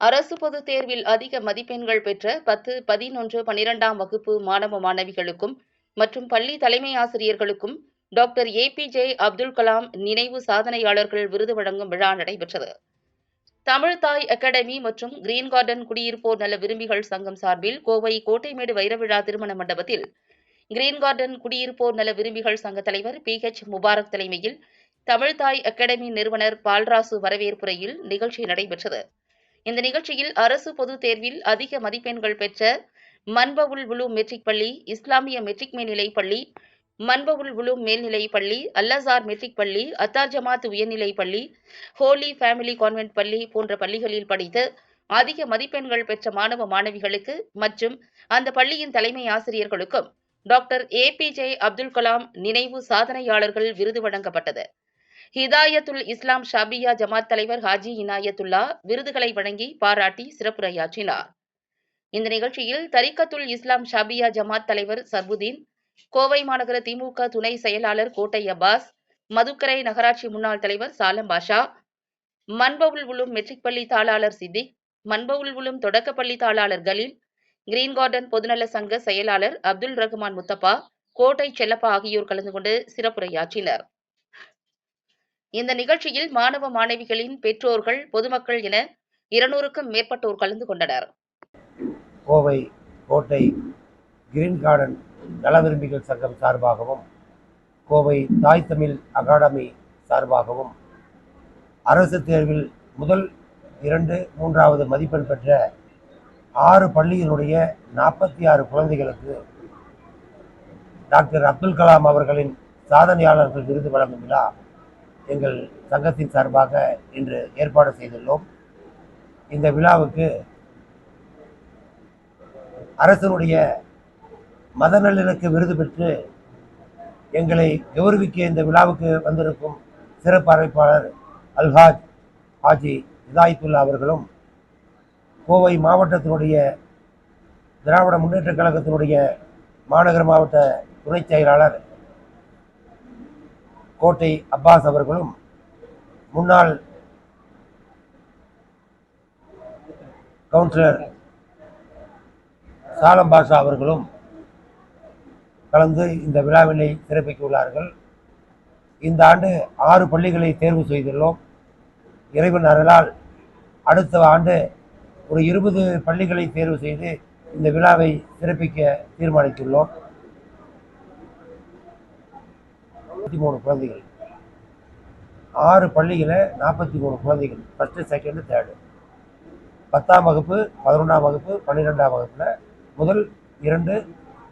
அரசு பொதுத் தேர்வில் அதிக மதிப்பெண்கள் பெற்ற பத்து பதினொன்று பனிரெண்டாம் வகுப்பு மாணவ மாணவிகளுக்கும் மற்றும் பள்ளி தலைமை ஆசிரியர்களுக்கும் டாக்டர் ஏபிஜே அப்துல் கலாம் நினைவு சாதனையாளர்கள் விருது வழங்கும் விழா நடைபெற்றது. தமிழ்தாய் அகாடமி மற்றும் கிரீன் கார்டன் குடியிருப்போர் நல விரும்பிகள் சங்கம் சார்பில் கோவை கோட்டைமேடு வைரவிழா திருமண மண்டபத்தில் கிரீன் கார்டன் குடியிருப்போர் நல விரும்பிகள் சங்க தலைவர் பி ஹெச் முபாரக் தலைமையில் தமிழ்தாய் அகாடமி நிறுவனர் பால்ராசு வரவேற்புரையில் நிகழ்ச்சி நடைபெற்றது. இந்த நிகழ்ச்சியில் அரசு பொதுத் தேர்வில் அதிக மதிப்பெண்கள் பெற்ற மன்பவுல் உலு மெட்ரிக் பள்ளி இஸ்லாமிய மெட்ரிக் மேல்நிலைப் பள்ளி மன்பவுல் உலு மேல்நிலைப் பள்ளி அல்லசார் மெட்ரிக் பள்ளி அத்தார் ஜமாத் உயர்நிலைப் பள்ளி ஹோலி ஃபேமிலி கான்வென்ட் பள்ளி போன்ற பள்ளிகளில் படித்து அதிக மதிப்பெண்கள் பெற்ற மாணவ மாணவிகளுக்கு மற்றும் அந்த பள்ளியின் தலைமை ஆசிரியர்களுக்கும் doctor A P J Abdul Kalam நினைவு சாதனையாளர்கள் விருது வழங்கப்பட்டது. ஹிதாயத்துல் இஸ்லாம் ஷாபியா ஜமாத் தலைவர் ஹாஜி இனாயத்துல்லா விருதுகளை வழங்கி பாராட்டி சிறப்புரையாற்றினார். இந்த நிகழ்ச்சியில் தரிக்கத்துல் இஸ்லாம் ஷாபியா ஜமாத் தலைவர் சர்புதீன் கோவை மாநகர திமுக துணை செயலாளர் கோட்டை அப்பாஸ் மதுக்கரை நகராட்சி முன்னாள் தலைவர் சாலம் பாஷா மன்பவுல் உலும் மெட்ரிக் பள்ளி தாளாளர் சித்திக் மண்பவுல் உலும் தொடக்கப்பள்ளி தாளாளர் கலீல் கிரீன் கார்டன் பொதுநல சங்க செயலாளர் அப்துல் ரஹ்மான் முத்தப்பா கோட்டை செல்லப்பா ஆகியோர் கலந்து கொண்டு சிறப்புரையாற்றினர். இந்த நிகழ்ச்சியில் மாணவ மாணவிகளின் பெற்றோர்கள் பொதுமக்கள் என இருநூறுக்கும் மேற்பட்டோர் கலந்து கொண்டனர். கோவை கோட்டை கிரீன் கார்டன் நல விரும்பிகள் சங்கம் சார்பாகவும் கோவை தாய் தமிழ் அகாடமி சார்பாகவும் அரசு தேர்வில் முதல் இரண்டு மூன்றாவது மதிப்பெண் பெற்ற ஆறு பள்ளியினுடைய நாற்பத்தி ஆறு குழந்தைகளுக்கு டாக்டர் அப்துல் கலாம் அவர்களின் சாதனையாளர்கள் விருது வழங்கும் விழா எங்கள் சங்கத்தின் சார்பாக இன்று ஏற்பாடு செய்துள்ளோம். இந்த விழாவுக்கு அரசனுடைய மத நல்லிணக்க விருது பெற்று எங்களை கௌரவிக்க இந்த விழாவுக்கு வந்திருக்கும் சிறப்பு அழைப்பாளர் அல்ஹாஜ் ஹாஜி இதாயத்துல்லா அவர்களும் கோவை மாவட்டத்தினுடைய திராவிட முன்னேற்றக் கழகத்தினுடைய மாநகர மாவட்ட துணைச் செயலாளர் கோட்டை அப்பாஸ் அவர்களும் முன்னாள் கவுன்சிலர் சாலம் பாஷா அவர்களும் கலந்து இந்த விழாவினை சிறப்பிக்க உள்ளார்கள் இந்த ஆண்டு ஆறு பள்ளிகளை தேர்வு செய்துள்ளோம். இறைவன் அருளால் அடுத்த ஆண்டு ஒரு இருபது பள்ளிகளை தேர்வு செய்து இந்த விழாவை சிறப்பிக்க தீர்மானித்துள்ளோம். நாற்பத்தி மூணு குழந்தைகள். ஆறு பள்ளியில் நாற்பத்தி மூணு குழந்தைகள். ஃபஸ்ட்டு செகண்டு தேர்டு பத்தாம் வகுப்பு பதினொன்றாம் வகுப்பு பன்னிரெண்டாம் வகுப்பில் முதல் இரண்டு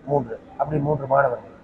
மூன்று. அப்படி மூன்று மாணவர்கள்.